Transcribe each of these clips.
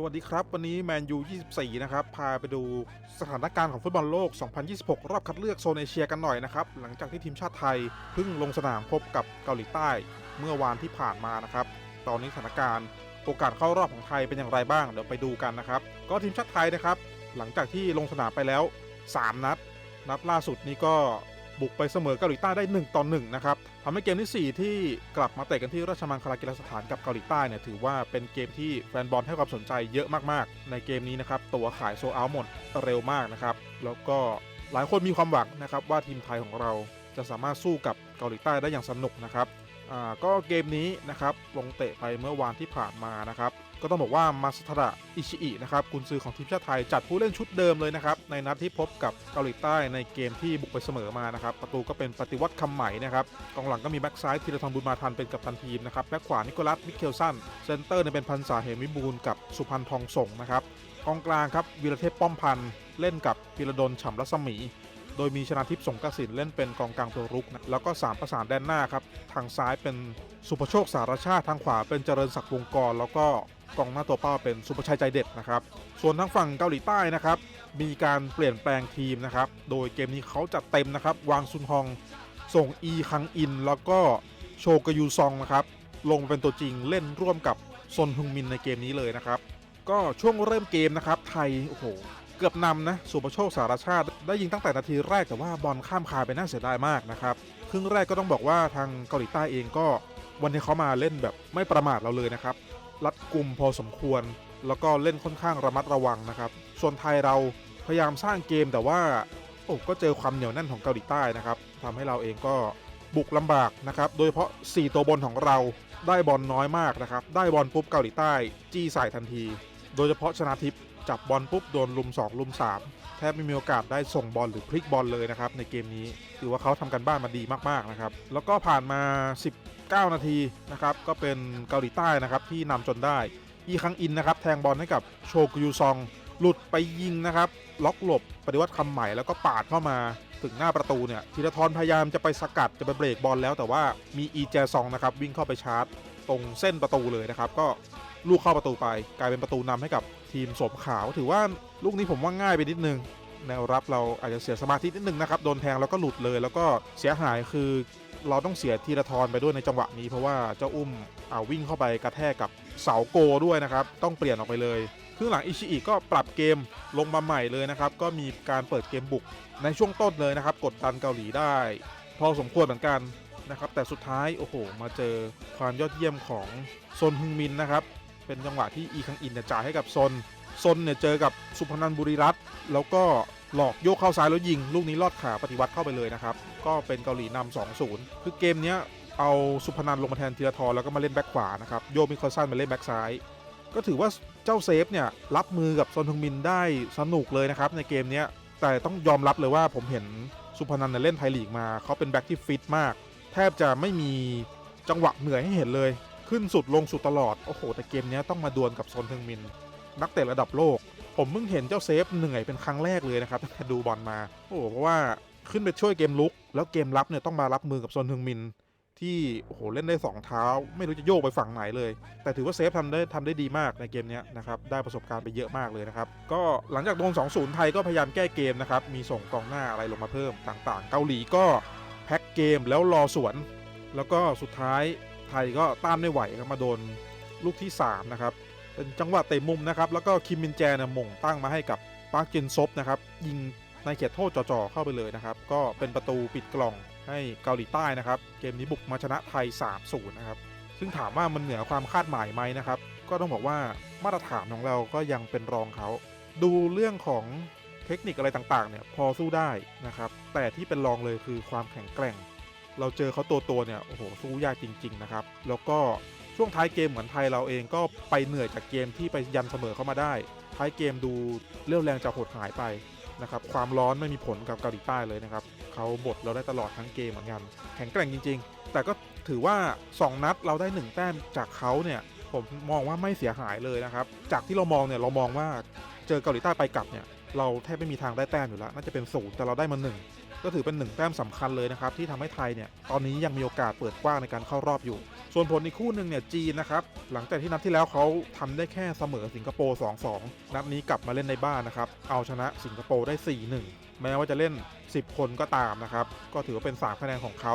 สวัสดีครับ วันนี้แมนยู 24 นะครับ พาไปดูสถานการณ์ของฟุตบอลโลก 2026 รอบคัดเลือกโซนเอเชียกันหน่อยนะครับ หลังจากที่ทีมชาติไทยเพิ่งลงสนามพบกับเกาหลีใต้ เมื่อวานที่ผ่านมานะครับ ตอนนี้สถานการณ์โอกาสเข้ารอบของไทยเป็นอย่างไรบ้าง เดี๋ยวไปดูกันนะครับ ก็ทีมชาติไทยนะครับ หลังจากที่ลงสนามไปแล้ว 3 นัด นัดล่าสุดนี้ก็ บุกไปเสมอเกาหลีใต้ได้ 1 ต่อ 1 นะครับทำให้เกมทีสี่ 4 ที่กลับมาเตะกันที่ราชมังคลากีฬาสถานกับเกาหลีใต้เนี่ยถือว่าเป็นเกมที่แฟนบอลให้ความสนใจเยอะมากๆ ในเกมนี้นะครับตัวขายโซเอาหมดเร็วมากนะครับแล้วก็หลายคนมีความหวังนะครับว่าทีมไทยของเราจะสามารถสู้กับเกาหลีใต้ได้อย่างสนุกนะครับก็เกมนี้นะครับลงเตะไปเมื่อวานที่ผ่านมานะครับ ก็ต้องบอกว่ามาสทระอิชิอินะครับกุนซือของทีมชาติไทยจัดผู้เล่นชุดเดิมเลยนะครับ ในนัดที่พบกับเกาหลีใต้ในเกมที่บุกไปเสมอมานะครับ ประตูก็เป็นปฏิวัติคำใหม่นะครับกองหลังก็มีแบ็กซ้ายธีรทรบุญมาทันเป็นกัปตันทีมนะครับแบ็กขวานิโคลัสมิเคลสันเซนเตอร์เนี่ยเป็นพันษาเหมวิบูลกับสุพันธ์ทองส่งนะครับกองกลางครับวีรเทพป้อมพันธ์เล่นกับพิรดลฉ่ำรัศมี โดยมีชนาทิพย์สงกสินเล่นเป็นกองกลางตัวรุกนะแล้วก็สามประสานแดนหน้าครับ ทางซ้ายเป็นสุภโชคสารชาติทางขวาเป็นเจริญศักดิ์วงกร แล้วก็กองหน้าตัวเป้าเป็นสุภชัยใจเด็ดนะครับ ส่วนทางฝั่งเกาหลีใต้นะครับ มีการเปลี่ยนแปลงทีมนะครับ โดยเกมนี้เขาจัดเต็มนะครับ วางซุนฮอง ส่งอีคังอิน แล้วก็โชกยูซองนะครับ ลงเป็นตัวจริงเล่นร่วมกับซนฮึงมินในเกมนี้เลยนะครับ ก็ช่วงเริ่มเกมนะครับ ไทย โอ้โห เกือบนำนะสุประโชคสารชาติ ได้ยิงตั้งแต่นาทีแรกแต่ว่าบอลข้ามคาไปน่าเสียดายมากนะครับครึ่งแรกก็ต้องบอกว่าทางเกาหลีใต้เองก็ วันนี้เขามาเล่นแบบไม่ประมาทเราเลยนะครับรัดกลุ่มพอสมควร แล้วก็เล่นค่อนข้างระมัดระวังนะครับส่วนไทยเราพยายามสร้างเกมแต่ว่าโอ้ก็เจอความเหนียวแน่นของเกาหลีใต้นะครับทำให้เราเองก็บุกลำบากนะครับโดยเฉพาะ 4 ตัวบนของเราได้บอลน้อยมากนะครับได้บอลปุ๊บเกาหลีใต้ จี้ใส่ทันที โดยเฉพาะชนาทิพย์จับบอลปุ๊บโดนลุม 2 ลุม 3 แทบไม่มีโอกาสได้ส่งบอลหรือพลิกบอลเลยนะครับในเกมนี้ถือว่าเขาทำกันบ้านมาดีมากๆนะครับแล้วก็ผ่านมา 19 นาทีนะครับก็เป็นเกาหลีใต้นะครับที่นำจนได้อีคังอินนะครับแทงบอลให้กับโชกุยูซอง หลุดไปยิงนะครับล็อกหลบปฏิวัติคำใหม่แล้วก็ปาดเข้ามาถึงหน้าประตูเนี่ยธีรทรพยายามจะไปสกัดจะไปเบรกบอลแล้วแต่ว่ามีอีแจซองนะครับวิ่งเข้าไปชาร์จ ตรงเส้นประตูเลยนะครับ ก็ลูกเข้าประตูไป กลายเป็นประตูนำให้กับ ทีมสมขาวถือว่าลูกนี้ผมว่าง่ายไปนิดนึงแนวรับเราอาจจะเสียสมาธินิดนึงนะครับโดนแทงแล้วก็หลุดเลย แล้วก็เสียหายคือเราต้องเสียธีรทรไปด้วยในจังหวะนี้เพราะว่าเจ้าอุ้มเอาวิ่งเข้าไปกระแทกกับเสาโกด้วยนะครับ ต้องเปลี่ยนออกไปเลยครึ่งหลังอิชิอิก็ปรับเกมลงมาใหม่เลยนะครับ ก็มีการเปิดเกมบุกในช่วงต้นเลยนะครับ กดดันเกาหลีได้ พอสมควรเหมือนกันนะครับ แต่สุดท้ายโอ้โห มาเจอความยอดเยี่ยมของซนฮึงมินนะครับ เป็นจังหวะที่อีคังอินเนี่ยจ่ายให้กับซนซนเนี่ยเจอกับสุพนันบุรีรัตน์แล้วก็หลอกโยกเข้าซ้ายแล้วยิง ลูกนี้ลอดขาปฏิวัติเข้าไปเลยนะครับ ก็เป็นเกาหลีนำ2-0 คือเกมเนี้ยเอาสุพนันลงมาแทนธีรทรแล้วก็มาเล่นแบ็คขวานะครับโยมิคอลสันมาเล่นแบ็คซ้าย ก็ถือว่าเจ้าเซฟเนี่ยรับมือกับซนฮึงมินได้สนุกเลยนะครับในเกมเนี้ยแต่ต้องยอมรับเลยว่าผมเห็นสุพนันเนี่ยเล่นไทยลีกมาเขาเป็นแบ็คที่ฟิตมาก แทบจะไม่มีจังหวะเหนื่อยให้เห็นเลย ขึ้นสุดลงสุดตลอด โอ้โห แต่เกมนี้ต้องมาดวลกับซนทึงมิน นักเตะระดับโลก ผมเพิ่งเห็นเจ้าเซฟเหนื่อยเป็นครั้งแรกเลยนะครับดูบอลมา โอ้โหเพราะว่าขึ้นไปช่วยเกมลุก แล้วเกมรับเนี่ยต้องมารับมือกับซนทึงมิน ที่โอ้โหเล่นได้ 2 เท้า ไม่รู้จะโยกไปฝั่งไหนเลย แต่ถือว่าเซฟทำได้ทำได้ดีมากในเกมนี้นะครับได้ประสบการณ์ไปเยอะมากเลยนะครับก็หลังจากโดน2-0ไทยก็พยายามแก้เกมนะครับมีส่งกองหน้าอะไรลงมาเพิ่มต่างๆ เกาหลีก็แพ็คเกมแล้วรอสวน แล้วก็สุดท้าย ไทยก็ต้านไม่ไหวครับมาโดนลูกที่ 3 นะครับ เป็นจังหวะเตะมุมนะครับ แล้วก็คิมมินแจเนี่ยม่งตั้งมาให้กับปาร์คจินซบนะครับ ยิงในเขตโทษจ่อๆเข้าไปเลยนะครับ ก็เป็นประตูปิดกล่องให้เกาหลีใต้นะครับ เกมนี้บุกมาชนะไทย 3-0 นะครับ ซึ่งถามว่ามันเหนือความคาดหมายไหมนะครับ ก็ต้องบอกว่ามาตรฐานของเราก็ยังเป็นรองเขาดูเรื่องของเทคนิคอะไรต่างๆเนี่ยพอสู้ได้นะครับ แต่ที่เป็นรองเลยคือความแข็งแกร่ง เราเจอเขาตัวตัวๆเนี่ยโอ้โหสู้ยากจริง ๆ นะครับ แล้วก็ช่วงท้ายเกมเหมือนไทยเราเองก็ไปเหนื่อยจากเกมที่ไปยันเสมอเข้ามาได้ ท้ายเกมดูเรี่ยวแรงจะหดหายไปนะครับความร้อนไม่มีผลกับเกาหลีใต้เลยนะครับเขาบดเราได้ตลอดทั้งเกมเหมือนกันแข็งแกร่งจริง ๆ แต่ก็ถือว่า 2 นัดเราได้ 1 แต้มจากเขาเนี่ยผมมองว่าไม่เสียหายเลยนะครับ จากที่เรามองเนี่ยเรามองว่าเจอเกาหลีใต้ไปกลับเนี่ยเราแทบไม่มีทางได้แต้มอยู่แล้วน่าจะเป็นศูนย์แต่เราได้มาหนึ่ง ก็ถือเป็นหนึ่งแต้มสำคัญเลยนะครับที่ทำให้ไทยเนี่ยตอนนี้ยังมีโอกาสเปิดกว้างในการเข้ารอบอยู่ ส่วนผลอีกคู่หนึ่งเนี่ยจีนนะครับหลังจากที่นัดที่แล้วเขาทำได้แค่เสมอสิงคโปร์ 2-2 นัดนี้กลับมาเล่นในบ้านนะครับเอาชนะสิงคโปร์ได้ 4-1 แม้ว่าจะเล่น 10 คนก็ตามนะครับก็ถือว่าเป็น3คะแนนของเขา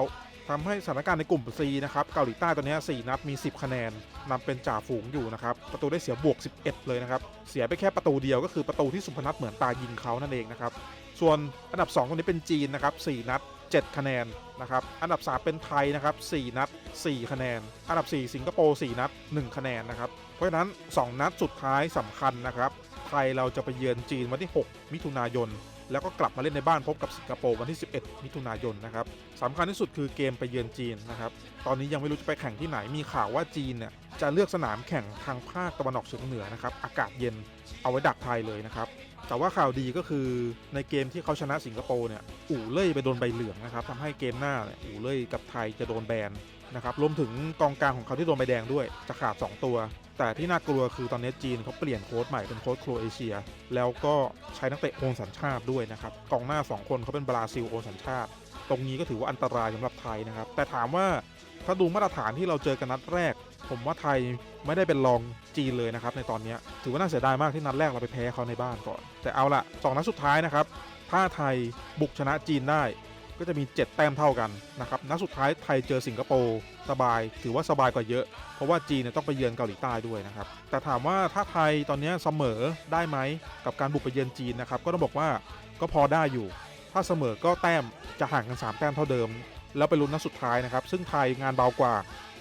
ทำให้สถานการณ์ในกลุ่ม C นะครับเกาหลีใต้ตอนนี้ 4 นัดมี 10 คะแนนนำเป็นจ่าฝูงอยู่นะครับ ประตูได้เสียบวก 11 เลยนะครับ เสียไปแค่ประตูเดียวก็คือประตูที่สุพนัทเหมือนตายิงเขานั่นเองนะครับ ส่วนอันดับ 2 ตรงนี้เป็นจีนนะครับ4นัด 7 คะแนนนะครับอันดับ 3 เป็นไทยนะครับ4นัด 4 คะแนน อันดับ 4 สิงคโปร์4นัด 1 คะแนนนะครับเพราะฉะนั้น 2 นัดสุดท้ายสำคัญนะครับไทยเราจะไปเยือนจีนวันที่ 6 มิถุนายนแล้วก็กลับมาเล่นในบ้านพบกับสิงคโปร์วันที่ 11 มิถุนายนนะครับสำคัญที่สุดคือเกมไปเยือนจีนนะครับ ตอนนี้ยังไม่รู้จะไปแข่งที่ไหน มีข่าวว่าจีนเนี่ยจะเลือกสนามแข่งทางภาคตะวันออกเฉียงเหนือนะครับ อากาศเย็น เอาไว้ดักไทยเลยนะครับ แต่ว่าข่าวดีก็คือในเกมที่เขาชนะสิงคโปร์เนี่ย อู่เล่ยไปโดนใบเหลืองนะครับทำให้เกมหน้าเนี่ยอู่เล่ยกับไทยจะโดนแบนนะครับรวมถึงกองกลางของเขาที่โดนใบแดงด้วยจะขาด 2 ตัว แต่ที่น่ากลัวคือตอนนี้จีนเขาเปลี่ยนโค้ชใหม่เป็นโค้ชโครเอเชีย แล้วก็ใช้นักเตะโอนสัญชาติด้วยนะครับกองหน้า 2 คนเขาเป็นบราซิลโอนสัญชาติ ตรงนี้ก็ถือว่าอันตรายสำหรับไทยนะครับแต่ถามว่าถ้าดูมาตรฐานที่เราเจอกันนัดแรก ผมว่าไทยไม่ได้เป็นรองจีนเลยนะครับในตอนนี้ถือว่าน่าเสียดายมากที่นัดแรกเราไปแพ้เขาในบ้านก่อน แต่เอาละสองนัดสุดท้ายนะครับ ถ้าไทยบุกชนะจีนได้ก็จะมี 7 แต้มเท่ากันนะครับนัดสุดท้ายไทยเจอสิงคโปร์สบาย ถือว่าสบายกว่าเยอะ เพราะว่าจีนเนี่ยต้องไปเยือนเกาหลีใต้ด้วยนะครับ แต่ถามว่าถ้าไทยตอนนี้เสมอได้ไหมกับการบุกไปเยือนจีนนะครับ ก็ต้องบอกว่าก็พอได้อยู่ ถ้าเสมอก็แต้มจะห่างกัน 3 แต้มเท่าเดิม แล้วไปลุ้นนัดสุดท้ายนะครับ ซึ่งไทยงานเบากว่า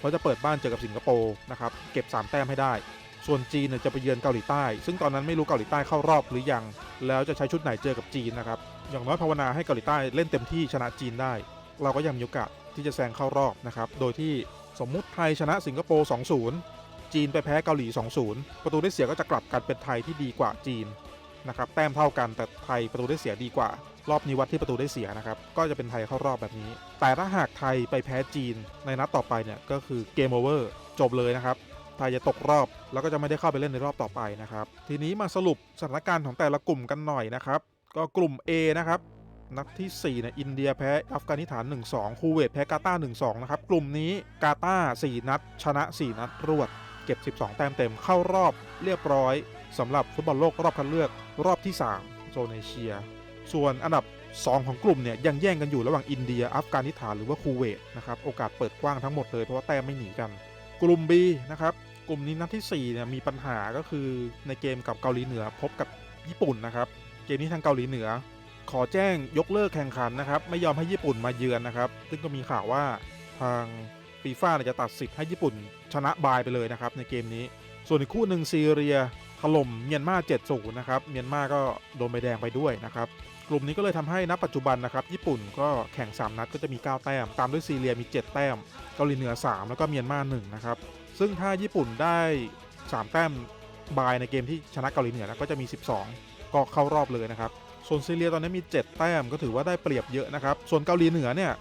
เพราจะเปิดบ้านเจอกับสิงคโปร์นะครับเก็บ 3 แต้มให้ได้ ส่วนจีนเนี่ยจะไปเยือนเกาหลีใต้ ซึ่งตอนนั้นไม่รู้เกาหลีใต้เข้ารอบหรือยัง แล้วจะใช้ชุดไหนเจอกับจีนนะครับอย่างน้อยภาวนาให้เกาหลีใต้เล่นเต็มที่ชนะจีนได้ เราก็ยังมีโอกาสที่จะแซงเข้ารอบนะครับโดยที่สมมุติไทยชนะสิงคโปร์ 2-0 จีนไปแพ้เกาหลี 2-0 ประตูได้เสียก็จะกลับกันเป็นไทยที่ดีกว่าจีนนะครับแต้มเท่ากันแต่ไทยประตูได้เสียดีกว่า รอบนี้วัดที่ประตูได้เสียนะครับ ก็จะเป็นไทยเข้ารอบแบบนี้ แต่ถ้าหากไทยไปแพ้จีนในนัดต่อไปเนี่ยก็คือเกมโอเวอร์จบเลยนะครับ ไทยจะตกรอบแล้วก็จะไม่ได้เข้าไปเล่นในรอบต่อไปนะครับ ทีนี้มาสรุปสถานการณ์ของแต่ละกลุ่มกันหน่อยนะครับ ก็กลุ่ม A นะครับ นัดที่4เนี่ยอินเดียแพ้อัฟกานิสถาน 1-2 คูเวตแพ้กาตาร์1-2 นะครับ กลุ่มนี้กาตาร์4นัด ชนะ 4 นัดรวด เก็บ 12 แต้มเต็มเข้ารอบเรียบร้อยสำหรับฟุตบอลโลกรอบคัดเลือกรอบที่ 3 โซนเอเชีย ส่วนอันดับ 2 ของกลุ่มเนี่ยยังแย่งกันอยู่ระหว่างอินเดีย อัฟกานิสถานหรือว่าคูเวตนะครับโอกาสเปิดกว้างทั้งหมดเลยเพราะว่าแต้มไม่หนีกัน กลุ่ม B นะครับกลุ่มนี้นัดที่4เนี่ยมีปัญหาก็คือในเกมกับเกาหลีเหนือพบกับญี่ปุ่นนะครับเกมนี้ทางเกาหลีเหนือ ขอแจ้งยกเลิกแข่งขันนะครับไม่ยอมให้ญี่ปุ่นมาเยือนนะครับซึ่งก็มีข่าวว่าทางฟีฟ่าจะตัดสิทธิ์ให้ญี่ปุ่นชนะบายไปเลยนะครับในเกมนี้ ส่วนอีกคู่หนึ่งซีเรีย ถล่มเมียนมา7-0นะครับ เมียนมาก็โดนใบแดงไปด้วยนะครับ กลุ่มนี้ก็เลยทำให้ณปัจจุบันนะครับ ญี่ปุ่นก็แข่ง 3 นัดก็จะมี 9 แต้ม ตามด้วยซีเรียมี 7 แต้ม เกาหลีเหนือ 3 แล้วก็เมียนมา1นะครับ ซึ่งถ้าญี่ปุ่นได้ 3 แต้มบายในเกมที่ชนะเกาหลีเหนือนะก็จะมี 12 ก็เข้ารอบเลยนะครับ ส่วนซีเรียตอนนี้มี 7 แต้มก็ถือว่าได้เปรียบเยอะนะครับ ส่วนเกาหลีเหนือเนี่ย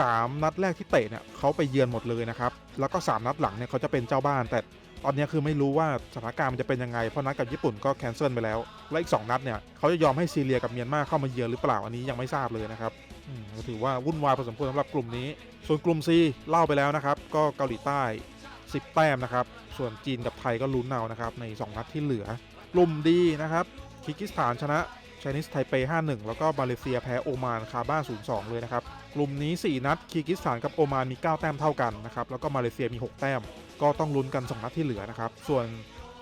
สามนัดแรกที่เตะเนี่ยเขาไปเยือนหมดเลยนะครับ แล้วก็ 3 นัดหลังเนี่ยเขาจะเป็นเจ้าบ้านแต่ ตอนนี้คือไม่รู้ว่าสถานการณ์มันจะเป็นยังไง เพราะนัดกับญี่ปุ่นก็แคนเซิลไปแล้ว และอีก 2 นัดเนี่ยเขาจะยอมให้ซีเรียกับเมียนมาเข้ามาเยือนหรือเปล่าอันนี้ยังไม่ทราบเลยนะครับถือว่าวุ่นวายพอสมควรสำหรับกลุ่มนี้ ส่วนกลุ่ม C เล่าไปแล้วนะครับ ก็เกาหลีใต้ 10 แต้มนะครับ ส่วนจีนกับไทยก็ลุ้นเอานะครับใน 2 นัดที่เหลือ กลุ่มดีนะครับคิกิสถานชนะชนิสไทเป 5-1 แล้วก็มาเลเซียแพ้โอมานคาบ้า 0-2 เลยนะครับ กลุ่มนี้ 4 นัดคีกิสถานกับโอมานมี 9 แต้มเท่ากันนะครับ แล้วก็มาเลเซียมี 6 แต้ม ก็ต้องลุ้นกัน 2 นัดที่เหลือนะครับ ส่วน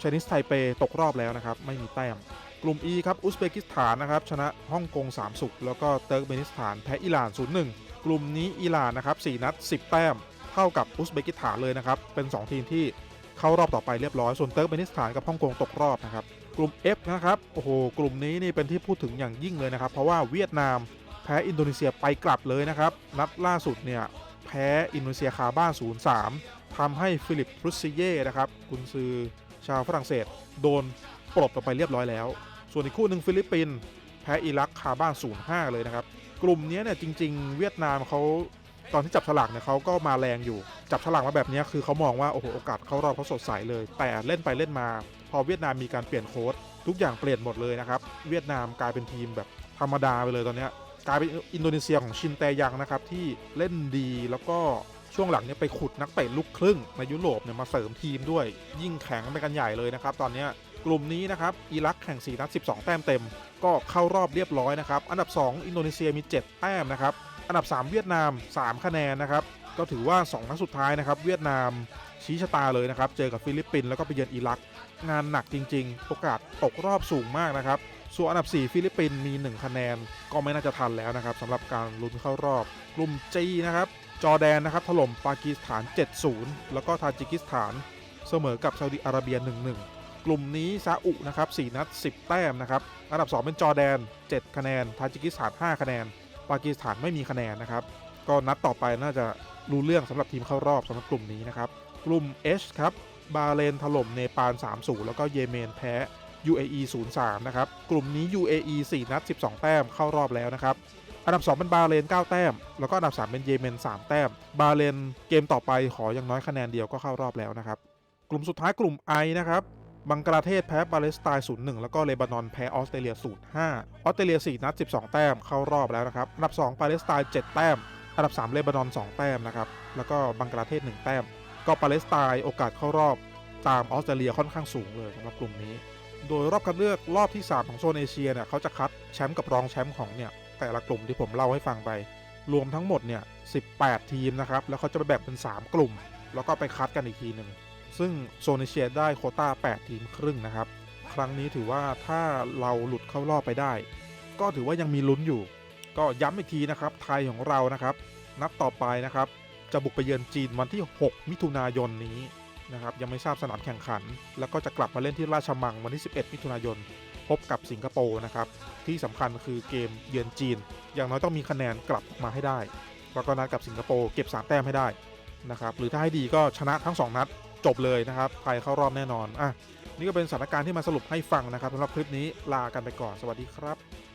ชนิสไทเปตกรอบแล้วนะครับ ไม่มีแต้ม กลุ่ม E ครับ อุซเบกิสถานนะครับ ชนะฮ่องกง3สุกแล้วก็เติร์กเมนิสถานแพ้อิหร่าน 0-1 กลุ่มนี้อิหร่านนะครับ4นัด 10 แต้ม เท่ากับอุซเบกิสถานเลยนะครับ เป็น 2 ทีมที่เข้ารอบต่อไปเรียบร้อย ส่วนเติร์กเมนิสถานกับฮ่องกงตกรอบนะครับ กลุ่ม F นะครับ โอ้โห กลุ่มนี้นี่เป็นที่พูดถึงอย่างยิ่งเลยนะครับ เพราะว่าเวียดนามแพ้อินโดนีเซียไปกลับเลยนะครับ นัดล่าสุดเนี่ยแพ้อินโดนีเซียคาบ้าน 0-3 ทำให้ฟิลิปฟรุซิเย่นะครับกุนซือชาวฝรั่งเศส โดนปลดออกไปเรียบร้อยแล้ว ส่วนอีกคู่หนึ่งฟิลิปปินส์แพ้อิรักคาบ้าน 0-5 เลยนะครับ กลุ่มนี้เนี่ยจริง ๆ เวียดนามเขาตอนที่จับฉลากเนี่ยเขาก็มาแรงอยู่ จับฉลากมาแบบนี้คือเขามองว่าโอ้โหโอกาสเข้ารอบเขาสดใสเลย แต่เล่นไปเล่นมา พอเวียดนามมีการเปลี่ยนโค้ดทุกอย่างเปลี่ยนหมดเลยนะครับเวียดนามกลายเป็นทีมแบบธรรมดาไปเลยตอนนี้กลายเป็นอินโดนีเซียของชินแตยังนะครับที่เล่นดีแล้วก็ ช่วงหลังเนี่ยไปขุดนักเตะลูกครึ่งในยุโรปเนี่ยมาเสริมทีมด้วย ยิ่งแข็งไปกันใหญ่เลยนะครับ ตอนนี้กลุ่มนี้นะครับอิรักแข่ง4นัด12 แต้มเต็ม ก็เข้ารอบเรียบร้อยนะครับ อันดับ 2 อินโดนีเซียมี 7 แต้มนะครับ อันดับ 3 เวียดนาม 3 คะแนนนะครับ ก็ถือว่า 2 นัดสุดท้ายนะครับ เวียดนามชี้ชะตาเลยนะครับ เจอกับฟิลิปปินส์แล้วก็ไปเยือนอิรัก งานหนักจริง ๆ โอกาสตกรอบสูงมากนะครับ ส่วนอันดับ 4 ฟิลิปปินส์มี 1 คะแนน ก็ไม่น่าจะทันแล้วนะครับสำหรับการลุ้นเข้ารอบ กลุ่ม G นะครับ จอแดนนะครับถล่มปากีสถาน 7-0 แล้วก็ทาจิกิสถานเสมอกับซาอุดิอาระเบีย 1-1 กลุ่มนี้ซาอุนะครับ4นัด 10 แต้มนะครับ อันดับ 2 เป็นจอแดน 7 คะแนน ทาจิกิสถาน 5 คะแนน ปากีสถานไม่มีคะแนนนะครับ ก็นัดต่อไปน่าจะรู้เรื่องสำหรับทีมเข้ารอบสำหรับกลุ่มนี้นะครับ กลุ่ม H ครับ บาเลนถล่มเนปาล 3-0 แล้วก็เยเมนแพ้ UAE 0-3 นะครับ กลุ่มนี้ UAE 4 นัด 12 แต้มเข้ารอบแล้วนะครับ อันดับ 2 เป็นบาเลน9 แต้ม แล้วก็อันดับ 3 เป็นเยเมน 3 แต้ม บาเลนเกมต่อไปขออย่างน้อยคะแนนเดียวก็เข้ารอบแล้วนะครับ กลุ่มสุดท้ายกลุ่ม I นะครับบังกลาเทศแพ้ปาเลสไตน์ 0-1 แล้วก็เลบานอนแพ้ออสเตรเลีย 0-5 ออสเตรเลีย 4 นัด 12 แต้มเข้ารอบแล้วนะครับ อันดับ 2 ปาเลสไตน์ 7 แต้ม อันดับ 3 เลบานอน 2 แต้มนะครับ แล้วก็บังกลาเทศ 1 แต้ม ก็ปาเลสไตน์โอกาสเข้ารอบตามออสเตรเลียค่อนข้างสูงเลยสำหรับกลุ่มนี้ โดยรอบคัดเลือกรอบที่ 3 ของโซนเอเชียเนี่ยเขาจะคัดแชมป์กับรองแชมป์ของเนี่ย แต่ละกลุ่มที่ผมเล่าให้ฟังไป รวมทั้งหมดเนี่ย18 ทีมนะครับ แล้วเขาจะไปแบ่งเป็น 3 กลุ่ม แล้วก็ไปคัดกันอีกทีหนึ่ง ซึ่งโซนเอเชียได้โคต้า 8 ทีมครึ่งนะครับ ครั้งนี้ถือว่าถ้าเราหลุดเข้ารอบไปได้ ก็ถือว่ายังมีลุ้นอยู่ ก็ย้ำอีกทีนะครับ ไทยของเรานะครับ นัดต่อไปนะครับ จะบุกไปเยือนจีนวันที่ 6 มิถุนายนนี้นะครับ ยังไม่ทราบสนามแข่งขัน แล้วก็จะกลับมาเล่นที่ราชมังวันที่ 11 มิถุนายน พบกับสิงคโปร์นะครับ ที่สำคัญคือเกมเยือนจีน อย่างน้อยต้องมีคะแนนกลับมาให้ได้แล้วก็นัดกับสิงคโปร์เก็บ3แต้มให้ได้นะครับหรือถ้าให้ดีก็ชนะทั้ง 2 นัดจบเลยนะครับไทยเข้ารอบแน่นอนอะนี่ก็เป็นสถานการณ์ที่มาสรุปให้ฟังนะครับสำหรับคลิปนี้ลากันไปก่อนสวัสดีครับ